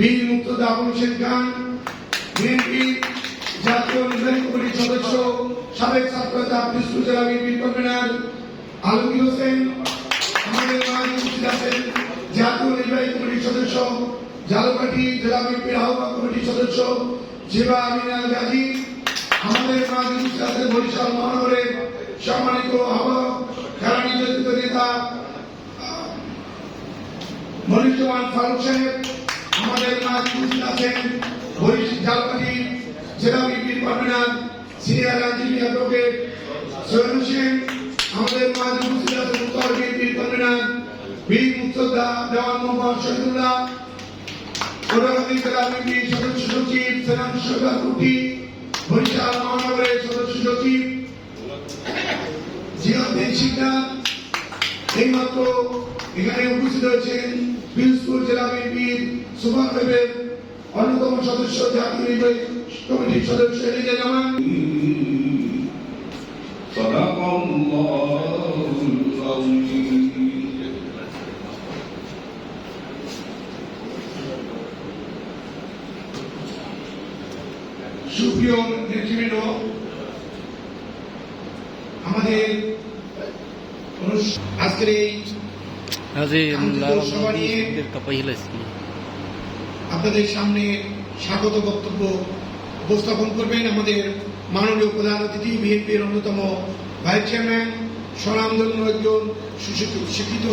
বীর মুক্তদা হোসেন খান বিএনপি জাতীয় নির্বাহী কমিটির সদস্য, সাবেক ছাত্রতা পিসপুর জেলা বিএনপির কনভেনার আলমগীর হোসেন, আমাদের মাঝে উপস্থিত আছেন জাতীয় নির্বাহী কমিটির সদস্য, জালকাঠি জেলা বিএনপির আহ্বায়ক কমিটির সদস্য, জিবা আমিনাল গাজী, আমাদের মাঝে উপস্থিত আছেন বরিশাল মহানগরের সম্মানিত আহ্বায়ক খেলা নির্যাতিত নেতা মনিরুজ্জামান ফারুক সাহেব আমাদের মাঝে উপস্থিত আছেন জালকাঠি জেলা বিএনপির কনভেনার সিনিয়র আইনজীবী অ্যাডভোকেট সোহেল হোসেন, আমাদের মাঝে উপস্থিত আছেন, উত্তর বিএনপির কনভেনার বীর মুক্তদা দেওয়ান মোহাম্মদ শহীদুল্লাহ কলকাতা জেলা সদস্য সচিব সেনান সরকার কুটি, বরিশাল মহানগরের সদস্য সচিব এখানে উপস্থিত হয়েছেন পিরোজপুর জেলা বিএনপির অন্যতম সদস্য জাতীয় নির্বাহী কমিটির সদস্য এলিজা জামান। সুপ্রিয় নেতৃবৃন্দ আজকের এই আপনাদের সামনে স্বাগত বক্তব্য উপস্থাপন করবেন আমাদের মাননীয় প্রধান অতিথি বিএনপির অন্যতম ভাইস চেয়ারম্যান স্বনামধন্য একজন সুশিক্ষিত শিক্ষিত